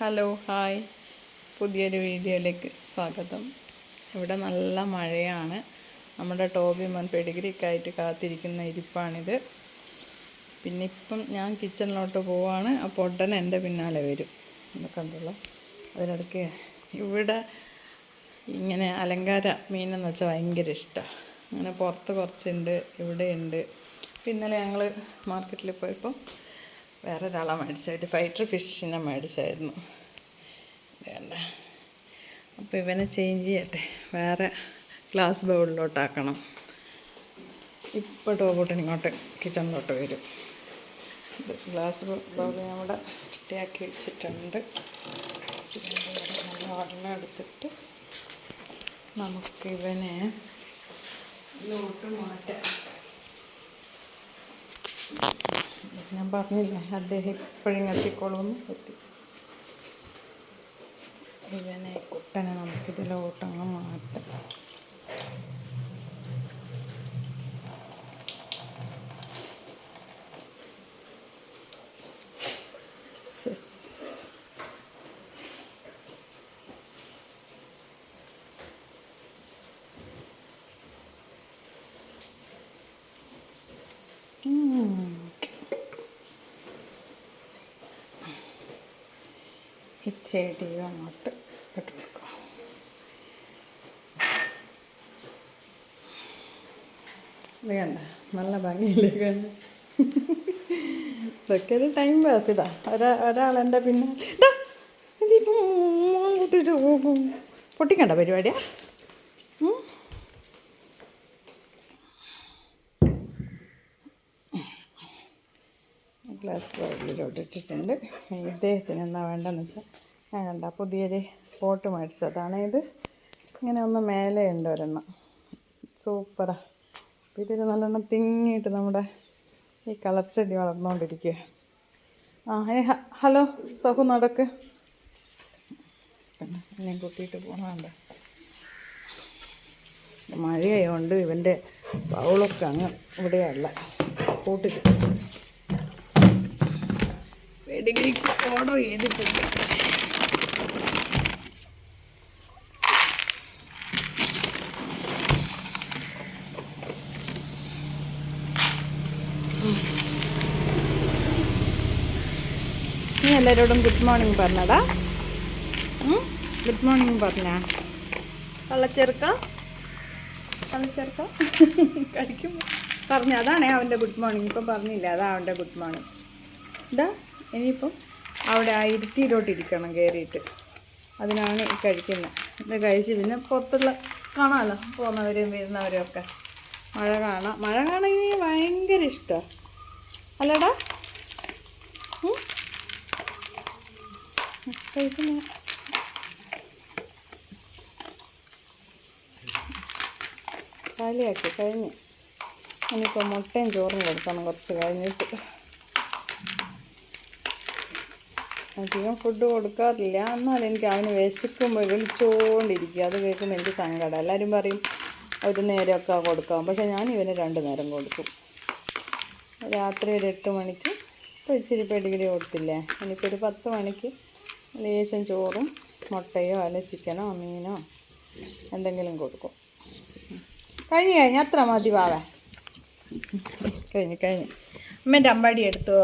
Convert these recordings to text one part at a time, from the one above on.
Hello hi. പുതിയൊരു വീഡിയോയിലേക്ക് സ്വാഗതം. ഇവിടെ നല്ല മഴയാണ്. നമ്മുടെ ടോബി മോൻ പെഡിഗ്രിക്കായിട്ട് കാത്തിരിക്കുന്ന ഇരിപ്പാണിത്. പിന്നെ ഇപ്പം ഞാൻ കിച്ചണിലോട്ട് പോവാണ്. അപ്പോൾ ഉടനെ എന്റെ പിന്നാലെ വരും. ഉണ്ടല്ലോ അതിനിടയ്ക്ക് ഇവിടെ ഇങ്ങനെ അലങ്കാര മീനെന്ന് വെച്ചാൽ ഭയങ്കര ഇഷ്ടമാണ്. അങ്ങനെ പുറത്ത് കുറച്ചുണ്ട് ഇവിടെയുണ്ട്. ഇന്നലെ ഞങ്ങൾ മാർക്കറ്റിൽ പോയപ്പം വേറെ ഒരാളെ മേടിച്ചായിട്ട് ഫൈറ്റർ ഫിഷിനെ മേടിച്ചായിരുന്നു വേണ്ട. അപ്പോൾ ഇവനെ ചേഞ്ച് ചെയ്യട്ടെ. വേറെ ഗ്ലാസ് ബൗളിലോട്ടാക്കണം ഇപ്പോൾ ടോബോട്ട് ഇങ്ങോട്ട് കിച്ചണിലോട്ട് വരും. ഗ്ലാസ് ബൗൾ ഞാൻ ഇവിടെ വൃത്തിയാക്കി വെച്ചിട്ടുണ്ട്. വെള്ളം എടുത്തിട്ട് നമുക്കിവനെ ലോട്ട് മാറ്റാം. ഞാൻ പറഞ്ഞില്ല അദ്ദേഹം ഇപ്പോഴും എത്തിക്കോളുമെന്ന് എത്തി ഇവനെ കുട്ടനെ നമുക്കിതിലോട്ടങ്ങ് മാറ്റാം സെസ്. ഉം. ഈ ചെടിയും അങ്ങോട്ട് ഇട്ട് കൊടുക്കാം. ഇത് കണ്ട നല്ല ഭംഗിയില്ലേ കണ്ട ഇതൊക്കെ ഒരു ടൈം പാസ് ഇതാ. ഒരാ ഒരാളെന്റെ പിന്നെ ദാ, ഇതിപ്പം മോൻ കുത്തിയിട്ട് പോകും പൊട്ടിക്കണ്ട പരിപാടിയാ? ഗ്ലാസ് ബോട്ടിലോട്ടിട്ടിട്ടുണ്ട് ഇദ്ദേഹത്തിന് എന്താ വേണ്ടതെന്ന് വെച്ചാൽ ഞാൻ കണ്ട പുതിയൊരു പോട്ട് മേടിച്ചതാണ് ഇത് ഇങ്ങനെ ഒന്ന് മേലെ ഉണ്ട് ഒരെണ്ണം. സൂപ്പറാ. ഇതിൽ നല്ലോണം തിങ്ങിയിട്ട് നമ്മുടെ ഈ കളർ ചെടി വളർന്നുകൊണ്ടിരിക്കുക ആ ഹലോ സഹു നടക്ക്. എന്നെ കൂട്ടിയിട്ട് പോകണമുണ്ട് മഴയായതുകൊണ്ട് ഇവന്റെ പൗളൊക്കെ അങ്ങ് ഇവിടെയല്ല കൂട്ടിട്ട് പെഡിഗ്രിക്ക് ഓർഡർ ചെയ്തിട്ടുണ്ട്. നീ എല്ലാവരോടും ഗുഡ് മോർണിംഗ് പറഞ്ഞടാ ഗുഡ് മോർണിംഗ് പറഞ്ഞ. കള്ളച്ചെറുക്ക? കള്ളച്ചെറുക്ക? കഴിക്കുമ്പോൾ പറഞ്ഞു അതാണേ അവന്റെ ഗുഡ് മോർണിംഗ് ഇപ്പം പറഞ്ഞില്ല അതാ അവന്റെ ഗുഡ് മോർണിംഗ് ഇതാ. ഇനിയിപ്പം അവിടെ ആ ഇരുത്തിയിലോട്ട് ഇരിക്കണം കയറിയിട്ട്. അതിനാണ് ഈ കഴിക്കുന്നത്. ഇത് കഴിച്ച് പിന്നെ പുറത്തുള്ള കാണാമല്ലോ പോകുന്നവരും വരുന്നവരും ഒക്കെ. മഴ കാണാം. മഴ കാണാൻ ഭയങ്കര ഇഷ്ടമാണ് അല്ലടാ? കഴിക്കുന്നു കാലിയാക്കി കഴിഞ്ഞ്. ഇനിയിപ്പോൾ മുട്ടയും ചോറും കൊടുക്കണം കുറച്ച് കഴിഞ്ഞിട്ട്. അധികം ഫുഡ് കൊടുക്കാറില്ല. എന്നാൽ എനിക്ക് അവന് വിശക്കുമ്പോൾ വിളിച്ചുകൊണ്ടിരിക്കുക അത് കേൾക്കുമ്പോൾ എനിക്ക് സങ്കടം. എല്ലാവരും പറയും ഒരു നേരമൊക്കെ കൊടുക്കാം. പക്ഷെ ഞാൻ ഇവന് രണ്ട് നേരം കൊടുക്കും. രാത്രി ഒരു എട്ട് മണിക്ക് ഇപ്പോൾ ഇച്ചിരി പെടിഗിരി കൊടുത്തില്ലേ? എനിക്കൊരു പത്ത് മണിക്ക് ലേശം ചോറും മുട്ടയോ അല്ലെ ചിക്കനോ മീനോ എന്തെങ്കിലും കൊടുക്കും. കഴിഞ്ഞ് കഴിഞ്ഞ് അത്ര മതി വാവേ. കഴിഞ്ഞ് കഴിഞ്ഞ്. അമ്മേന്റെ അമ്പാടി എടുത്തോ?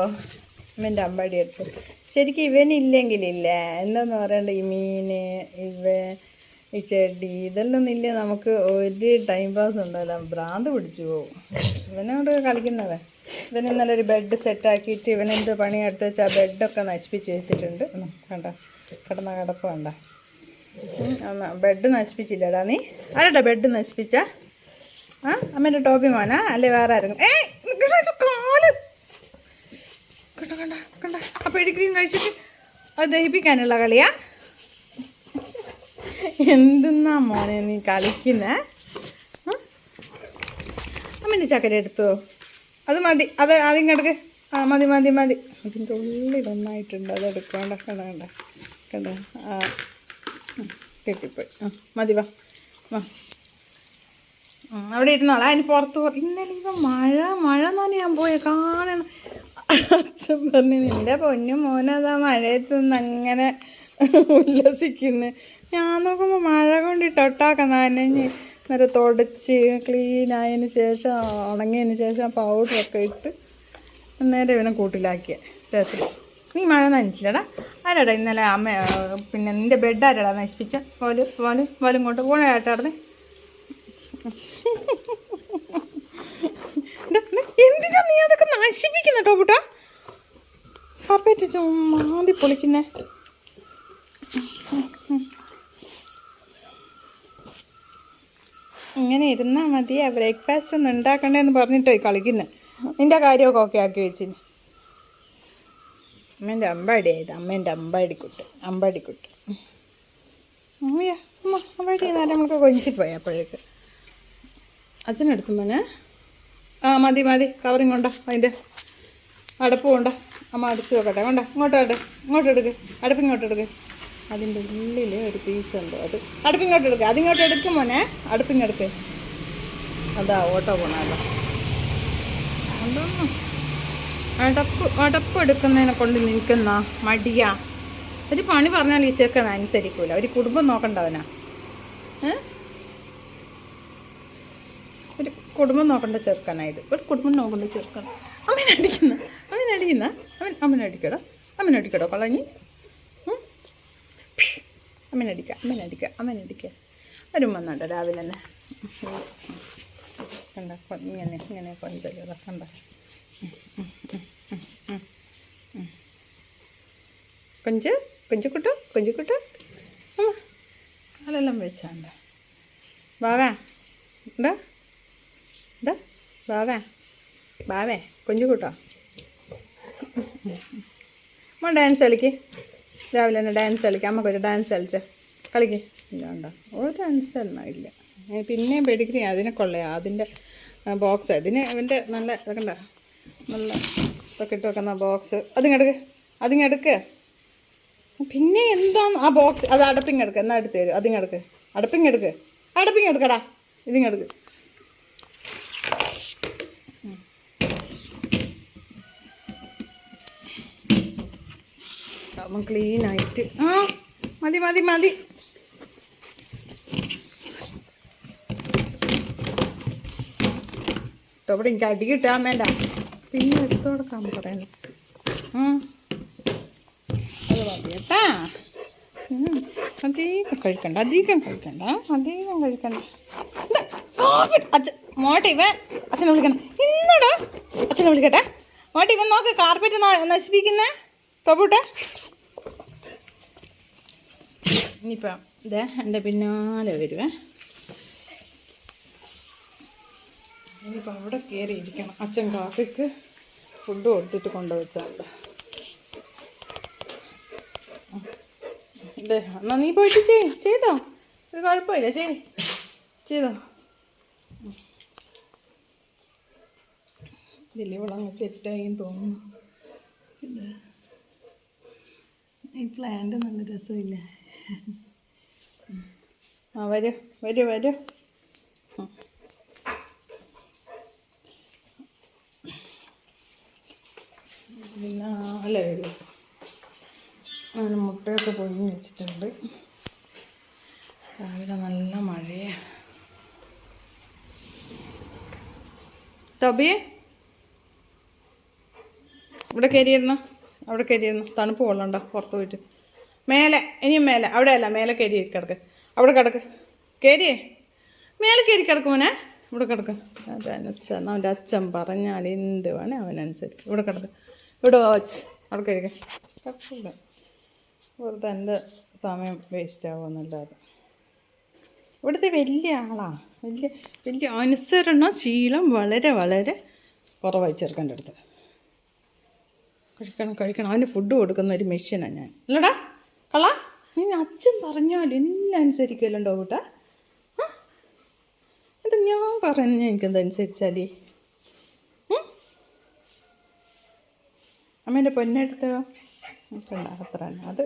അമ്മേന്റെ അമ്പാടി എടുത്തു? ശരിക്കും ഇവനില്ലെങ്കിലില്ല? എന്താന്ന് പറയണ്ട? ഈ മീൻ ഇവ ഈ ചെടി ഇതെല്ലാം ഇല്ല? നമുക്ക് ഒരു ടൈം പാസ് ഉണ്ടല്ലോ. ഭ്രാന്ത് പിടിച്ചു പോകും ഇവനോട് കളിക്കുന്നവൻ. ഇവൻ ഇന്നലെ ഒരു ബെഡ് സെറ്റാക്കിയിട്ട് ഇവനെന്ത് പണിയെടുത്ത് വെച്ചാൽ ആ ബെഡൊക്കെ നശിപ്പിച്ച് വെച്ചിട്ടുണ്ട്. കണ്ട? കിടന്ന കിടപ്പ് കണ്ട? ബെഡ് നശിപ്പിച്ചില്ലടാ നീ. ആരടാ ബെഡ് നശിപ്പിച്ച? ആ അമ്മേന്റെ ടോപ്പി മോനാ അല്ലെ വേറെ ആരെങ്കിലും? ഏ കാൽ കണ്ട ആ പെഡിഗ്രീം കഴിച്ചിട്ട് അത് ദഹിപ്പിക്കാനുള്ള കളിയാ. എന്തെന്നാ മോനെ നീ കളിക്കുന്നേ? അമ്മന്റെ ചക്കര എടുത്തോ? അത് മതി. അത് ആദ്യം കിടക്ക്. ആ മതി മതി മതി. അതിന്റെ ഉള്ളിൽ ഒന്നായിട്ടുണ്ട് അത് എടുക്കണ്ട കണ്ട കണ്ട കണ്ട? ആ. കെട്ടിപ്പോയി. ആ മതി വാ. വാ. അവിടെ ഇരുന്നോളാം. അതിന് പുറത്ത് ഇന്നലെ ഇപ്പം മഴ മഴ ഞാൻ പോയ. കാണണം. അച്ഛൻ പറഞ്ഞു നിന്റെ പൊന്നു മോനതാ മഴയത്ത് നിന്ന് അങ്ങനെ ഉല്ലസിക്കുന്നു. ഞാൻ നോക്കുമ്പോൾ മഴ കൊണ്ടിട്ട് ഒട്ടാക്ക നനഞ്ഞ് നേരെ തുടച്ച് ക്ലീൻ ആയതിന് ശേഷം ഉണങ്ങിയതിന് ശേഷം പൗഡറൊക്കെ ഇട്ട് നേരെ ഇവനെ കൂട്ടിലാക്കിയ രാത്രി. നീ മഴ നനച്ചില്ലടാ. ആരാടാ ഇന്നലെ അമ്മ പിന്നെ നിന്റെ ബെഡ് ആരാടാ നശിപ്പിച്ച? പോലും പോലും പോലും കൊണ്ട് പോണേ നീ കേട്ടോ നശിപ്പിക്കുന്ന പാപ്പേറ്റ് ചുമ്മാതി പൊളിക്കുന്നേ. ഇങ്ങനെ ഇരുന്നാൽ മതിയാ ബ്രേക്ക്ഫാസ്റ്റ് ഒന്നും ഉണ്ടാക്കണ്ടേന്ന് പറഞ്ഞിട്ടേ കളിക്കുന്നത് നിന്റെ കാര്യമൊക്കെ ഓക്കെ ആക്കി വെച്ചിന്. അമ്മേന്റെ അമ്പാടിയായത് അമ്മേന്റെ അമ്പാടിക്കുട്ട് അമ്പാടിക്കുട്ട്. അമ്മയാ അമ്മ അമ്പാടി നേരം നമുക്ക് കൊഞ്ചിപ്പോയി അപ്പോഴേക്ക്. അച്ഛനെടുത്തുമ്പോൾ ആ മതി മതി. കവറിങ് കൊണ്ട അതിന്റെ അടപ്പ് കൊണ്ട അമ്മ അടിച്ചു വെക്കട്ടെ. കൊണ്ട ഇങ്ങോട്ട് ഇട്. ഇങ്ങോട്ട് എടുക്ക്. അടുപ്പ് ഇങ്ങോട്ട് എടുക്ക്. അതിന്റെ ഉള്ളിൽ ഒരു പീസ് ഉണ്ട് അത്. അടുപ്പ് ഇങ്ങോട്ട് എടുക്കുക അതിങ്ങോട്ട് എടുക്കും മോനെ. എടുക്ക്. അതാ ഓട്ടോ പോണല്ലോ അടപ്പ് അടപ്പ് എടുക്കുന്നതിനെ കൊണ്ട് നിൽക്കുന്ന മടിയാ? ഒരു പണി പറഞ്ഞാൽ ഈ ചെക്കൻ അനുസരിക്കൂല. ഒരു കുടുംബം നോക്കണ്ടവനാ ഏ ഒരു കുടുംബം നോക്കേണ്ട ചെറുക്കാനായത് ഒരു കുടുംബം നോക്കേണ്ട ചെറുക്കൻ. അമ്മനെ അടിക്കുന്ന അമ്മനെ അടിക്കുന്ന അവൻ അമ്മനെ അടിക്കടോ അമ്മനെ അടിക്കടോ കളഞ്ഞി. അമ്മനെ അടിക്കുക അമ്മനെ അടിക്കുക അമ്മനെ രാവിലെ തന്നെ. കണ്ട ഇങ്ങനെ ഇങ്ങനെ കൊഞ്ചല്ലോ കണ്ട? കൊഞ്ച് കൊഞ്ചുക്കുട്ടു കൊഞ്ചുക്കുട്ടു അമ്മ അതെല്ലാം വെച്ചാണ്ട്? വാവാ എന്താ എന്താ ബാവേ. ബാവേ കൊഞ്ചു കൂട്ടോ അമ്മ ഡാൻസ് കളിക്ക്. രാവിലെ തന്നെ ഡാൻസ് കളിക്കാം. അമ്മക്കൊരു ഡാൻസ് കളിച്ച്. കളിക്ക്. ഇല്ലാണ്ടോ ഒരു ഡാൻസ് തന്നെ ഇല്ല. പിന്നെയും പെഡിഗ്രി അതിനെ കൊള്ളയാ അതിന്റെ ബോക്സ് അതിന് ഇവന്റെ നല്ല ഇതൊക്കെ നല്ല ഇതൊക്കെ ഇട്ട് വെക്കുന്ന ബോക്സ് അതിങ്ങെടുക്ക് അതിങ്ങെടുക്ക് പിന്നെ എന്താണ് ആ ബോക്സ് അത് അടപ്പിങ്ങെടുക്ക് എന്നാ എടുത്ത് തരും? അതിങ്ങെടുക്ക് അടപ്പിങ്ങെടുക്ക് അടപ്പിങ്ങെടുക്കടാ ഇതിങ്ങെടുക്ക് അവൻ ക്ലീൻ ആയിട്ട്. ആ മതി മതി മതി. അവിടെ എനിക്ക് അടി കിട്ടാൻ വേണ്ട. പിന്നെ എടുത്തു കൊടുക്കാൻ പറയണം. അത് മതി കേട്ടാ. ഉം. അധികം കഴിക്കണ്ട അധികം കഴിക്കണ്ട അധികം കഴിക്കണ്ട. അച്ഛൻ മോട്ടെ ഇവൻ അച്ഛനെ വിളിക്കണം. ഇന്നടാ അച്ഛനെ വിളിക്കട്ടെ. മോട്ടെ ഇവൻ നോക്ക് കാർപ്പറ്റ് നശിപ്പിക്കുന്നേ ടോപ്പൂട്ടെ ഇനിയിപ്പം ഇതേ എന്റെ പിന്നാലെ വരുവേ. ഇനിയിപ്പോൾ അവിടെ കയറി ഇരിക്കണം. അച്ഛൻ കാക്കയ്ക്ക് ഫുഡ് കൊടുത്തിട്ട് കൊണ്ടുവച്ചാൽ ഇതേ എന്നാ നീ പോയിട്ട് ചെയ് ചെയ്തോ? ഒരു കുഴപ്പമില്ല ചെയ്. ചെയ്തോ? ഇതിൽ ഇവളങ്ങ് സെറ്റായി തോന്നുന്നു. ഈ പ്ലാന്റ് നല്ല രസമില്ല? ആ വരൂ വരൂ വരൂ. അല്ല? വരൂ ഞാൻ മുട്ടയൊക്കെ പൊഴിഞ്ഞ് വെച്ചിട്ടുണ്ട്. രാവിലെ നല്ല മഴയാണ് ടോബി? ഇവിടെ കയറിയിരുന്നു? അവിടെ കയറിയിരുന്നു? തണുപ്പ് കൊള്ളണ്ട പുറത്ത് പോയിട്ട്. മേലെ ഇനിയും മേലെ. അവിടെ അല്ല മേലെ കയറി കിടക്ക്. അവിടെ കിടക്ക്. കയറിയേ? മേലെ കയറി കിടക്കും മോനെ. ഇവിടെ കിടക്ക്. അതനുസരണം അവന്റെ അച്ഛൻ പറഞ്ഞാൽ എന്ത് വേണേ അവനനുസരിച്ച്. ഇവിടെ കിടക്ക്. ഇവിടെ വാച്ച്. അവിടെ കയറി കിടക്കില്ല വെറുതെ എന്റെ സമയം വേസ്റ്റ് ആവുമെന്നല്ലാതെ. ഇവിടുത്തെ വലിയ ആളാ. വലിയ വലിയ അനുസരണ ശീലം വളരെ വളരെ കുറവായി ചെറുക്കന്റെ അടുത്ത്. കഴിക്കണം കഴിക്കണം. അവന് ഫുഡ് കൊടുക്കുന്ന ഒരു മെഷീനാണ് ഞാൻ. അല്ലടാ കള നീ അച്ഛൻ പറഞ്ഞാൽ എല്ലാം അനുസരിക്കലുണ്ടോ കൂട്ട എന്താ ഞാൻ പറഞ്ഞ എനിക്കെന്തനുസരിച്ചാലേ അമ്മേന്റെ പൊന്നെടുത്തോ? അത്ര അത്